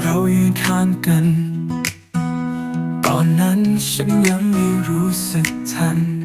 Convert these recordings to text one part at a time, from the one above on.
เรายืนข้างกัน ตอนนั้นฉันยังไม่รู้สึกทัน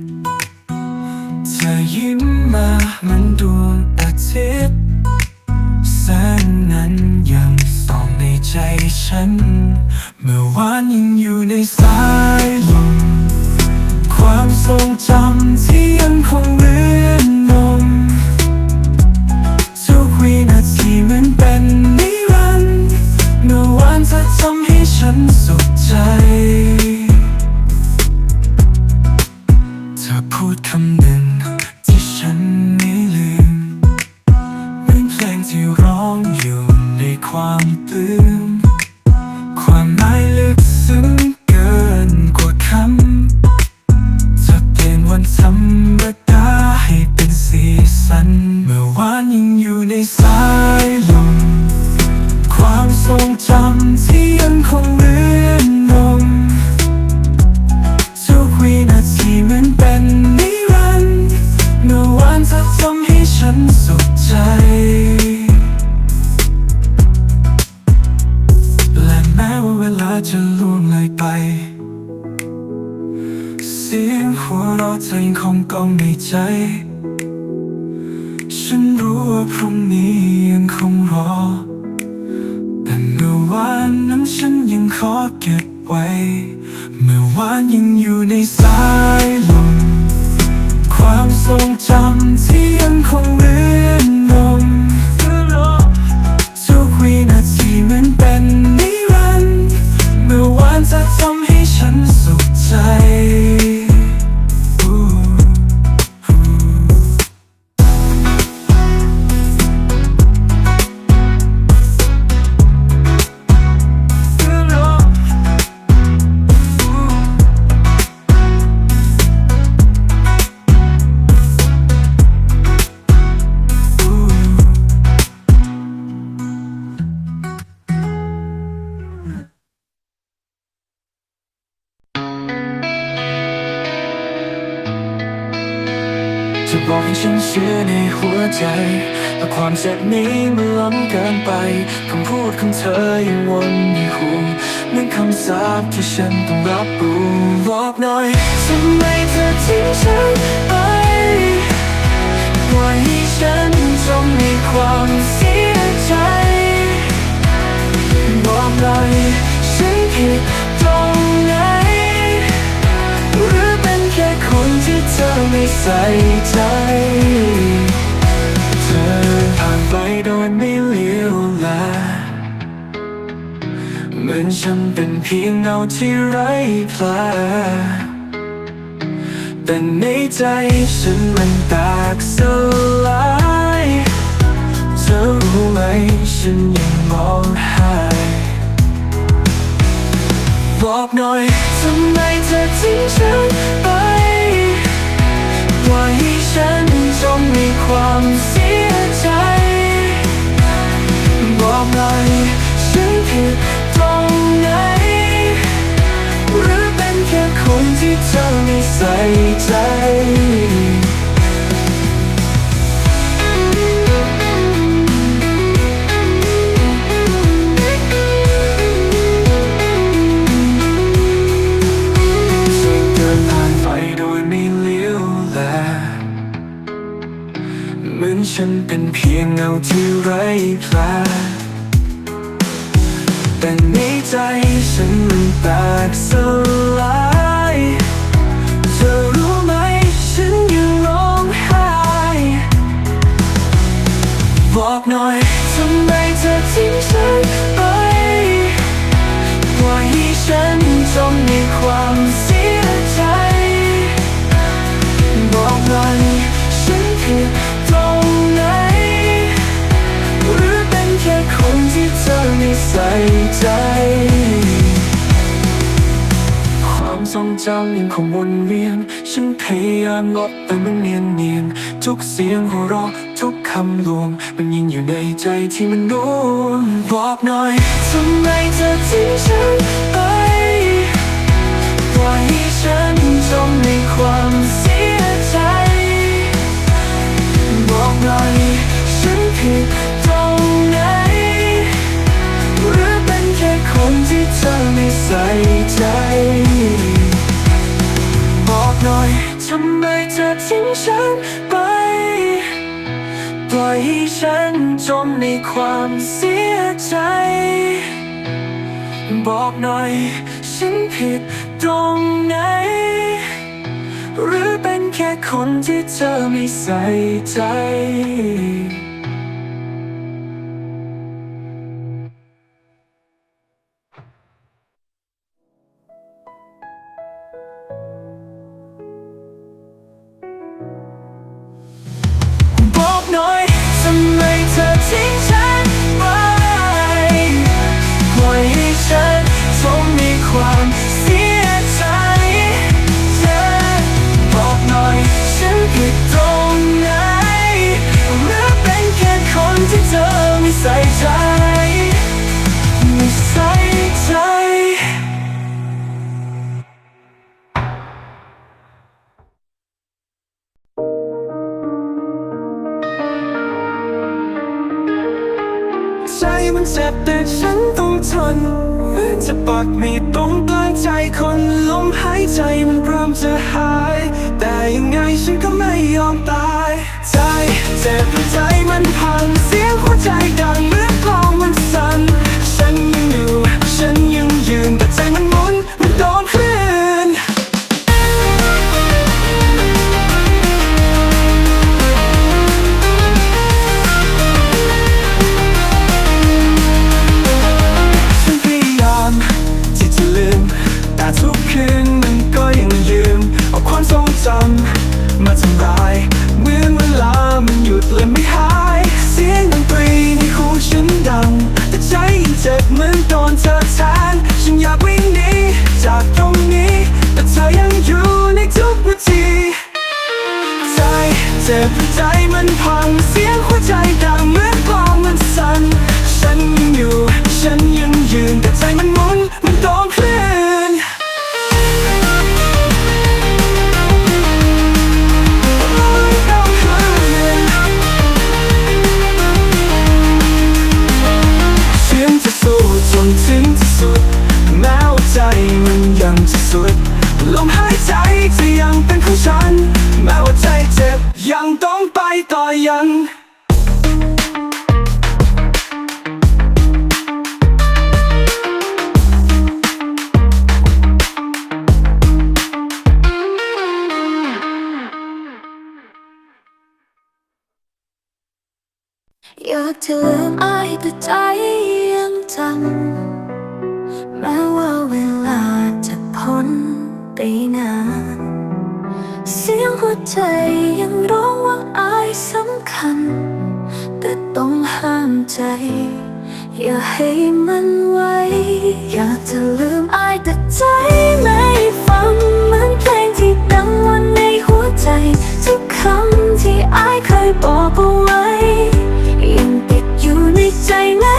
เจ็บนี้มันล้ำเกินไปคำพูดของเธอยังวนในหูเหมือนคำสาปที่ฉันต้องรับรู้บอกหน่อยทำไมเธอทิ้งฉันไปปล่อยให้ฉันจมในความเสียใจบอกหน่อยฉันผิดตรงไหนหรือเป็นแค่คนที่เธอไม่ใส่ใจ นฉันเป็นเพียงเงาที่ไร้แผลแต่ในใจฉันมันแตกสลายเธอรู้ไหมฉันยังมองหายบอกหน่อยทำไมเธอทิ้งฉันไปปล่อยให้ฉันจมในความเสียใจ บอกหน่อยฉันผิด ที่เธอไม่ใส่ใจ บแต่มันเนียนเนียนทุกเสียงหัวเราะทุกคำลวง มันยิงอยู่ในใจที่มันรู้บอกหน่อยทำไมเธอทิ้งฉันไปปล่อยให้ฉันจมในความเสียใจบอกหน่อยฉันผิดตรงไหนหรือเป็นแค่คนที่เธอไม่ใส่ใจบอกหน่อย ทิ้งฉันไป ปล่ให้ฉันจมในความเสียใจ บอกหน่อย ฉันผิดตรงไหน หรือเป็นแค่คนที่เธอไม่ใส่ใจ เจ็บแต่ฉันต้องทนจะปักไม่ตรงกลางใจคนลมหายใจมันเริ่มจะหาย แต่ยังไงฉันก็ไม่ยอมตาย ใจเจ็บใจมันพังเสียงหัวใจดังากจะลืมอายแต่ใจยังจำแม้ว่าเวลาจะพ้นไปนานเสียงหัวใจยังร้องว่าอายสำคัญ แต่ต้องห้ามใจ อย่าให้มันไว้ อยากจะลืมอายแต่ใจไม่ฟังเหมือนเพลงที่ดังวันในหัวใจ ทุกคำที่อายเคยบอก i say that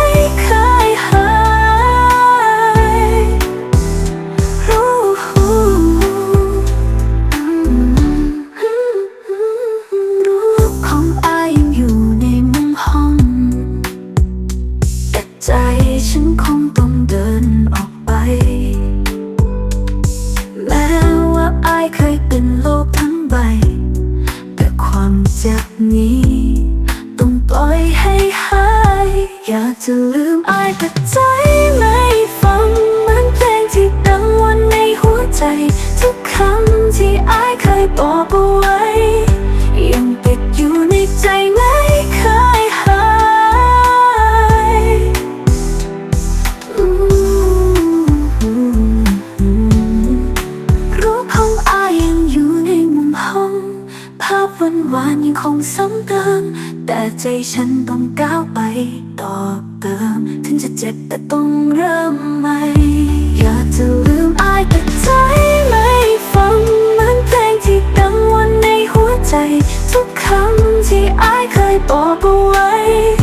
คำที่อายเคยบอกเอาไว้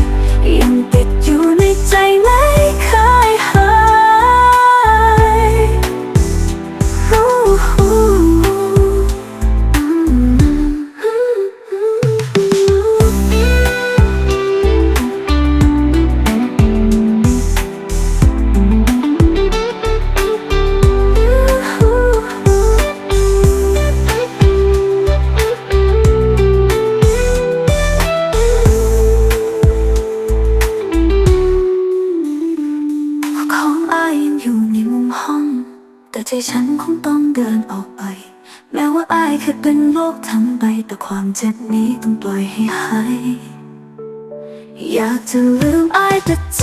จ็บนี้ต้องปล่อยให้หายอยากจะลืมอายแต่ใจ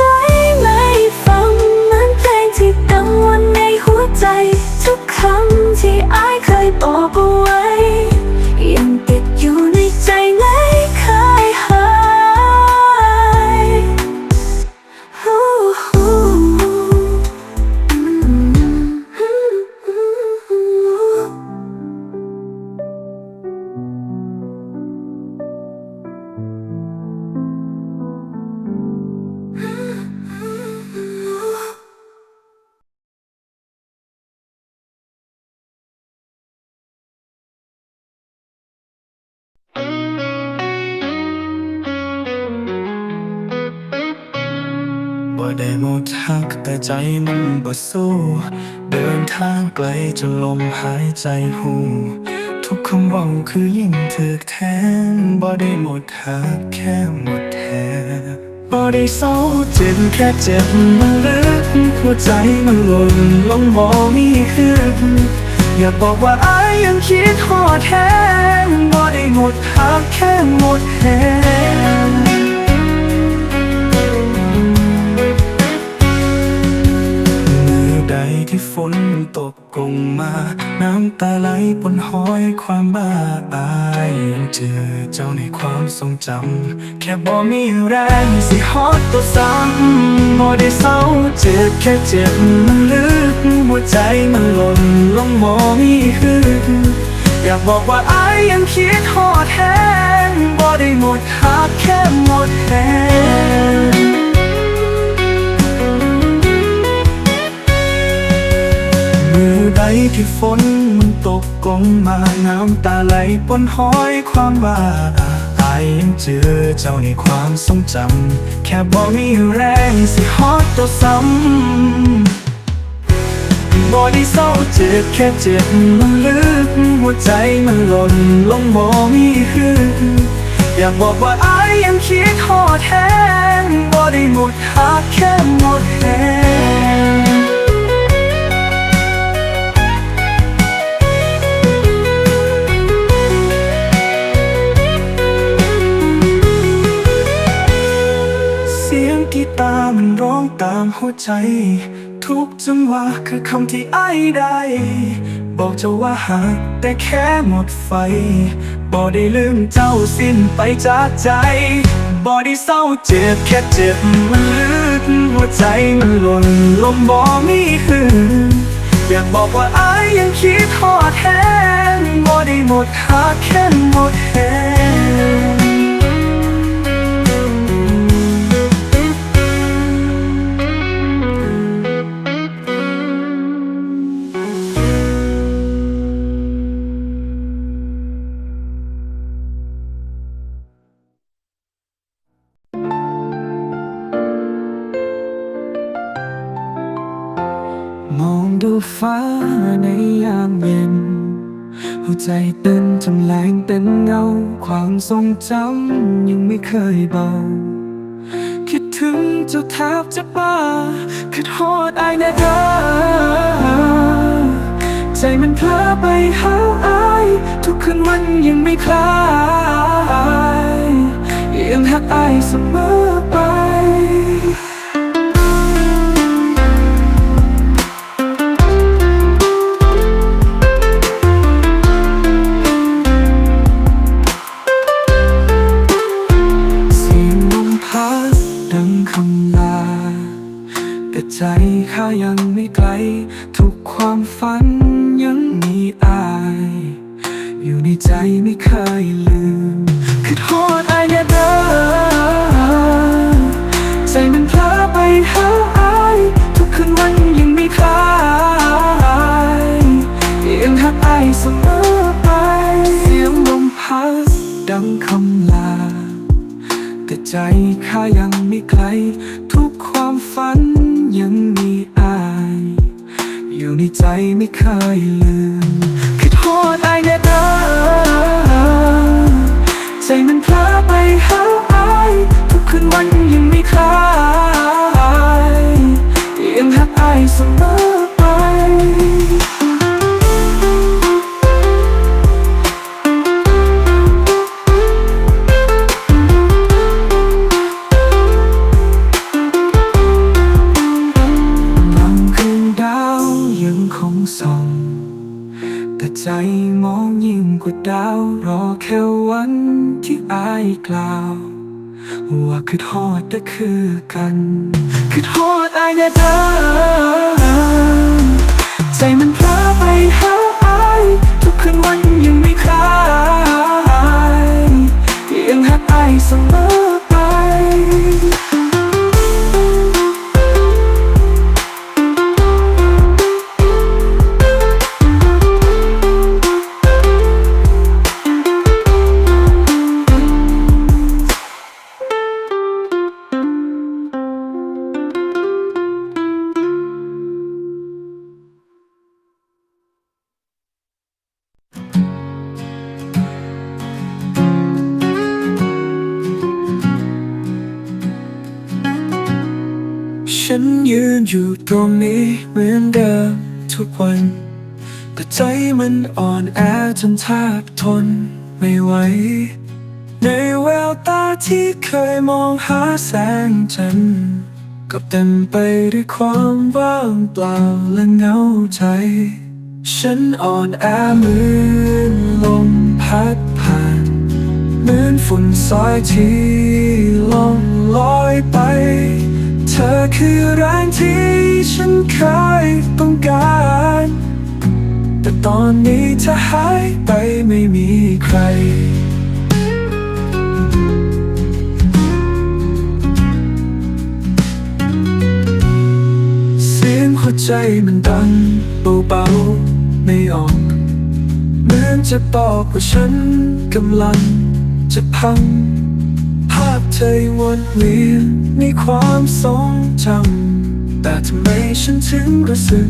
ไม่ฟังเหมือนเพลงที่ดังวนในหัวใจ ทุกคำที่อายเคยบอก ใจมันบ่สู้ เดินทางไกลจนลมหายใจหูทุกคำว่าคือยิ่งถึกแทนบ่ได้หมดหักแค่หมดแทนบ่ได้เศร้าเจ็บแค่เจ็บมันลึกหัวใจมันหล่นลงบ่มีคืนอยากบอกว่าอายยังคิดฮอดแทนบ่ได้หมดหักแค่หมดแทน ที่ฝนตกลงมา น้ำตาไหลบนห้อยความบ้าอายยังเจอเจ้าในความทรงจำ แค่บ่มีแรงสิฮอดตัวซ้ำบ่ได้เศร้าเจ็บแค่เจ็บมันลึกหัวใจมันหล่นลงบ่มีคืนอยากบอกว่าอายยังคิดฮอดแทนบ่ได้หมดหักแค่หมดแรง ที่ฝนมันตกลงมาน้ำตาไหลปนห้อยความว่าอายยังเจอเจ้าในความทรงจำแค่บอกมีแรงสิฮอดตัวซ้ำบ่ได้เศร้าเจ็บแค่เจ็บมันลึกหัวใจมันหล่นลงบ่มีคืนอยากบอกว่าอายยังคิดฮอดแทนบ่ได้หมดหักแค่หมดแรง ตามันร้องตามหัวใจ ทุกจังหวะคือคำที่ไอ้ได้ บอกเจ้าว่าหักแต่แค่หมดไฟบอได้ลืมเจ้าสิ้นไปจากใจบอได้เศร้าเจ็บแค่เจ็บมันลึกหัวใจมันหล่นลมบ่มีคืนอยากบอกว่าไอ้ยังคิดทอดแทนบ่ได้หมดหักแค่หมดแรง ใจเต้นจำแรงเต้นเงา ความทรงจำยังไม่เคยเบา คิดถึงเจ้าแทบจะบ้าคิดฮอดอายแน่เด้อใจมันเพลอไปหาอายทุกคืนวันยังไม่คลายยังหักอายเสมอไป ฝันยังมีอาย อยู่ในใจไม่เคยลืม คือโทษอายเนี่ยเด้อใจมันเพลอไปหาอายทุกคืนวันยังไม่คลายยังหักอายเสมอไป เสียงลมพัดดังคำลา แต่ใจข้ายังไม่ไกล ทุกความฝันยังมีอาย อยู่ในใจไม่เคยลืมคือโทษอายแน่เด้อใจมันเพลาไปหาอายทุกคืนวันยังไม่คลายยังหักไอเสมอ กล่าว ว่าคือทอดแต่คือกัน คือทอดอายแน่เธอใจมันพลาไปหา อยู่ตรงนี้เหมือนเดิมทุกวัน แต่ใจมันอ่อนแอจนแทบทนไม่ไหว ในแววตาที่เคยมองหาแสงจันทร์ก็เต็มไปด้วยความว่างเปล่าและเหงาใจ ฉันอ่อนแอเหมือนลมพัดผ่าน เหมือนฝุ่นสายที่ล่องลอยไป เธอคือแรงที่ฉันเคยต้องการ แต่ตอนนี้เธอหายไปไม่มีใคร เสียงหัวใจมันดังเบาๆไม่ออกเหมือนจะบอกว่าฉันกำลังจะพัง ภาพเธอยังวนเวียนมีความทรงจำแต่ทำไมฉันถึงรู้สึก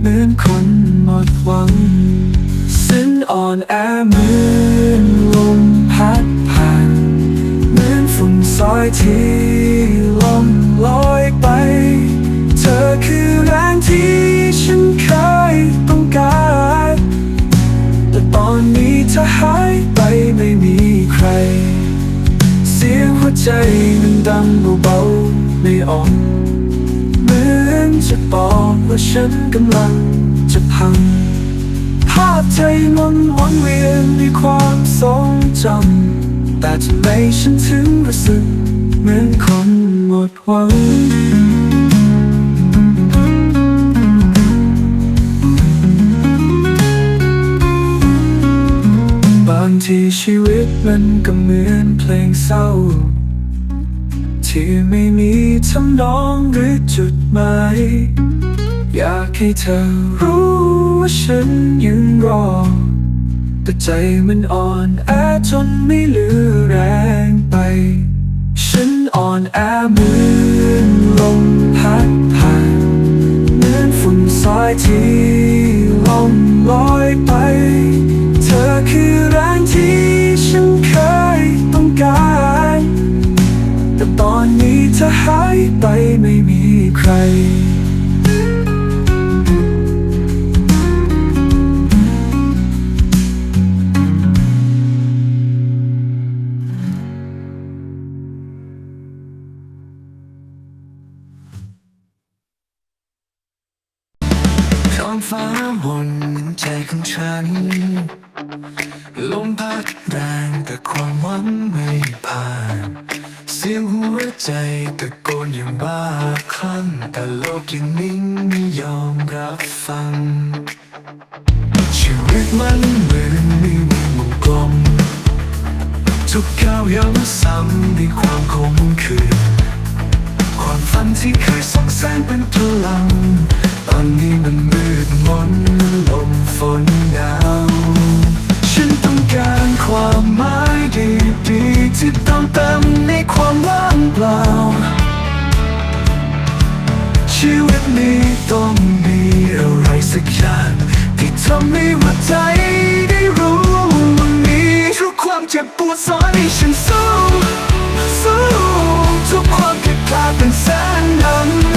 เหมือนคนหมดหวังสิ้นอ่อนแอเหมือนลมพัดผ่านเหมือนฝุ่นซอยที่ ใจมันดังเบาๆไม่ออกเหมือนจะบอกว่าฉันกำลังจะพัง ภาพใจมันวนเวียนในความทรงจำแต่ทำไมฉันถึงรู้สึกเหมือนคนหมดหวังบางทีชีวิตมันก็เหมือนเพลงเศร้า ที่ไม่มีทำนองหรือจุดหมายอยากให้เธอรู้ว่าฉันยังรอ แต่ใจมันอ่อนแอจนไม่เหลือแรงไป ฉันอ่อนแอเหมือนลมพัดผ่านเหมือนฝุ่นสายที่ล่องลอยไป เธอคือแรงที่ฉันเคยต้องการ ธอหายไปไม่มีใคร ท้องฟ้าวนใจของฉัน ลมพัดแรงแต่ความหวังไม่ผ่าน เสียงหัวใจตะโกนอย่างบ้าคลั่งแต่โลกยังนิ่งไม่ยอมรับฟัง ชีวิตมันเหมือนมีมือวงกลม ทุกก้าวย้ำซ้ำในความคมคืนความฝันที่เคยส่องแสงเป็นพลัง ตอนนี้มันมืดมนลมฝนหนาว ฉันต้องการความหมายดีๆที่ต้องเติมในความว่างเปล่า ชีวิตนี้ต้องมีอะไรสักอย่างที่ทำให้หัวใจได้รู้ว่ามีทุกความเจ็บปวดสอนให้ฉันสู้ สู้ทุกความผิดพลาดเป็นแสนนำ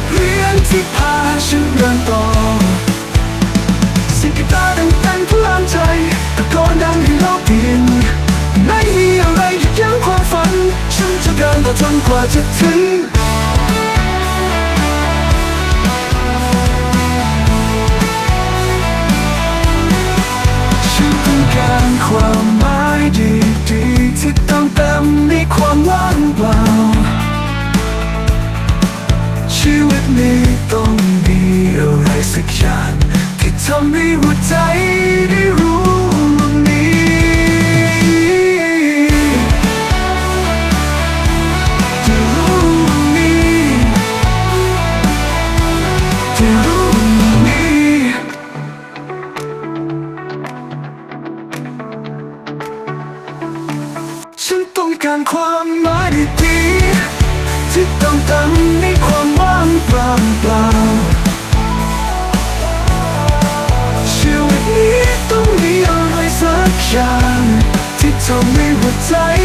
ทเรียนที่พาฉันเดินต่อสิ่งที่ตาดังเป็นพลังใจตะโกนดังให้โลกดินไม่มีอะไรที่ยั้งความฝัน ฉันจะเดินต่อจนกว่าจะถึงฉันต้องการความหมาย ไม่ต้องดีอะไรสักอย่างที่ทำให้หัวใจ ให้หัวใจ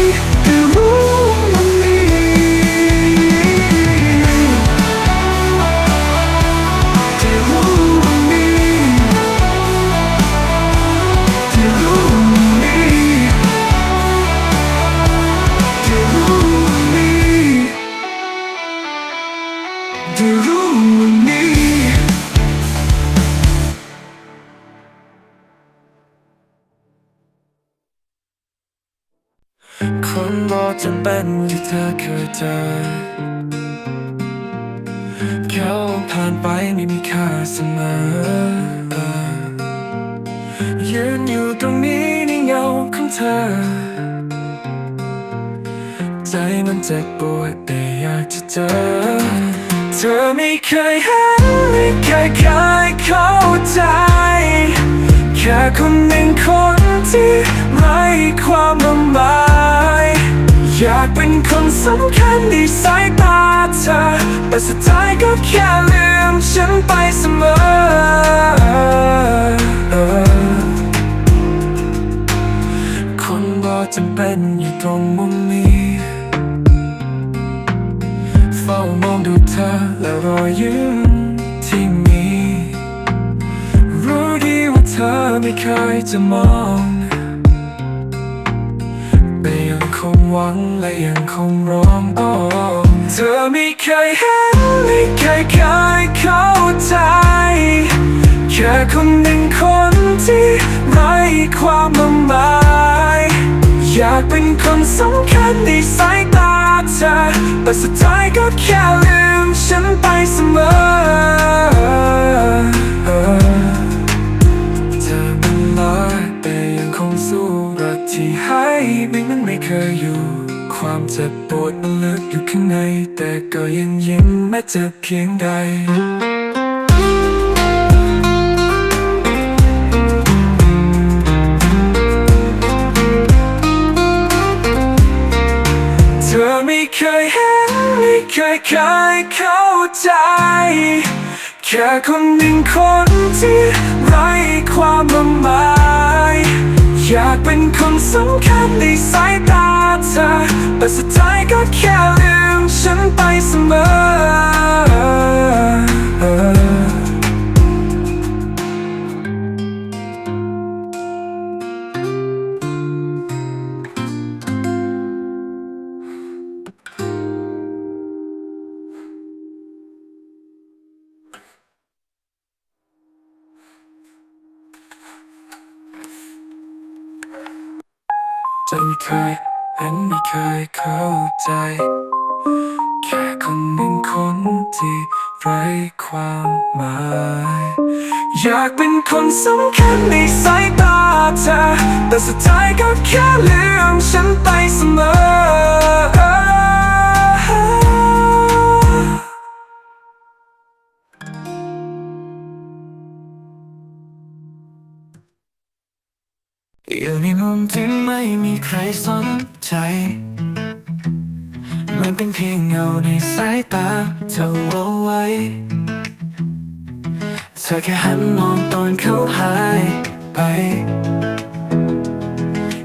เป็นที่เธอเคยเจอเขาผ่านไปไม่มีค่าเสมอยืนอยู่ตรงนี้ในเงาของเธอ ใจมันเจ็บปวดแต่อยากจะเจอ เธอไม่เคยเห็นไม่เคยเคยเข้าใจ แค่คนหนึ่งคนที่ไร้ความลำบาก อยากเป็นคนสำคัญในสายตาเธอ แต่สุดท้ายก็แค่ลืมฉันไปเสมอ คนบอกจำเป็นอยู่ตรงมุมนี้ เฝ้ามองดูเธอและรอยยิ้มที่มี รู้ดีว่าเธอไม่เคยจะมอง หวังและยังคงร้องอ้อเธอไม่เคยเห็นไม่เคยเคยเข้าใจ แค่คนหนึ่งคนที่ไร้ความลำบากอยากเป็นคนสำคัญในสายตาเธอแต่สุดท้ายก็แค่ลืมฉันไปเสมอ เคยอยู่ ความเจ็บปวดมันลึกอยู่ข้างใน แต่ก็ยังยิ้มแม้เจ็บเพียงใดเธอไม่เคยเห็นไม่เคยเคยเข้าใจ แค่คนหนึ่งคนที่ไร้ความลำบาก อยากเป็นคนสำคัญในสายตาเธอ แต่สุดท้ายก็แค่ลืมฉันไปเสมอ เคยเห็นไม่เคยเข้าใจ แค่คนหนึ่งคนที่ไร้ความหมาย อยากเป็นคนสำคัญในสายตาเธอ แต่สุดท้ายก็แค่ลืมฉันไปเสมอ มุมที่ไม่มีใครสนใจ มันเป็นเพียงเงาในสายตาเธอเอาไว้ เธอแค่หันมองตอนเขาหายไป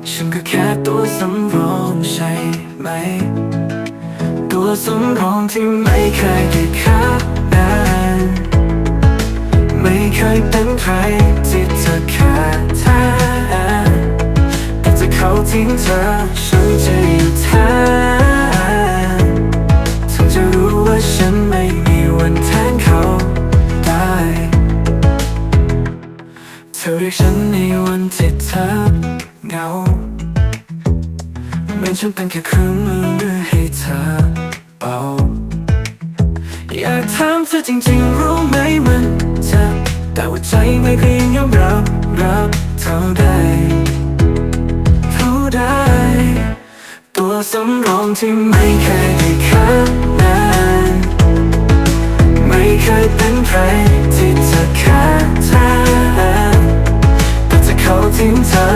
ฉันก็แค่ตัวสำรองใช่ไหม ตัวสำรองที่ไม่เคยได้ค่านานไม่เคยเป็นใครที่เธอขาดแทน เขาทิ้งเธอ ฉันจะอยู่แทนถึงจะรู้ว่าฉันไม่มีวันแทนเขาได้ เธอเรียกฉันในวันที่เธอเหงาเหมือนฉันเป็นแค่เครื่องมือให้เธอเบาอยากถามเธอจริงๆรู้ไหมมันจะแต่ว่าใจไม่เคยยอมรับรับเท่าใด สำรองที่ไม่เคยได้ค่านานไม่เคยเป็นใครที่จะค่าแทนแต่จะเขาทิ้งเธอ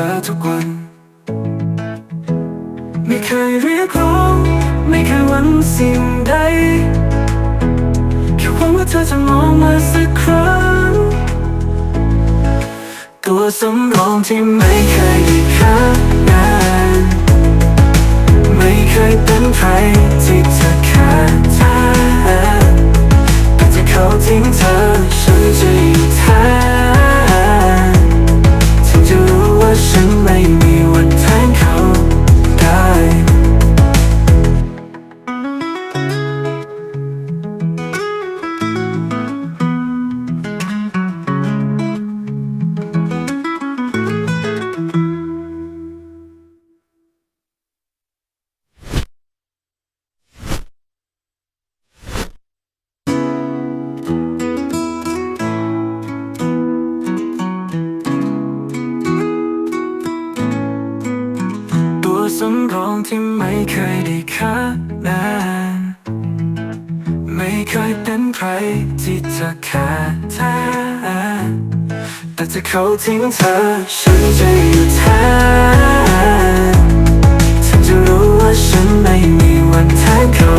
ธอทุกวัน ไม่เคยเรียกร้อง ไม่เคยหวังสิ่งใด แค่หวังว่าเธอจะมองมาสักครั้ง ตัวสำรองที่ไม่เคยได้ค่างานไม่เคยเป็นใครที่เธอขาดแทนแต่จะเขาทิ้งเธอ ฉันจะอยู่แทน ที่ไม่เคยได้ค่านานไม่เคยเป็นใครที่จะขาดเธอแต่จะเขาทิ้งเธอ ฉันจะอยู่แทนฉันจะรู้ว่าฉันไม่มีวันแทนเขา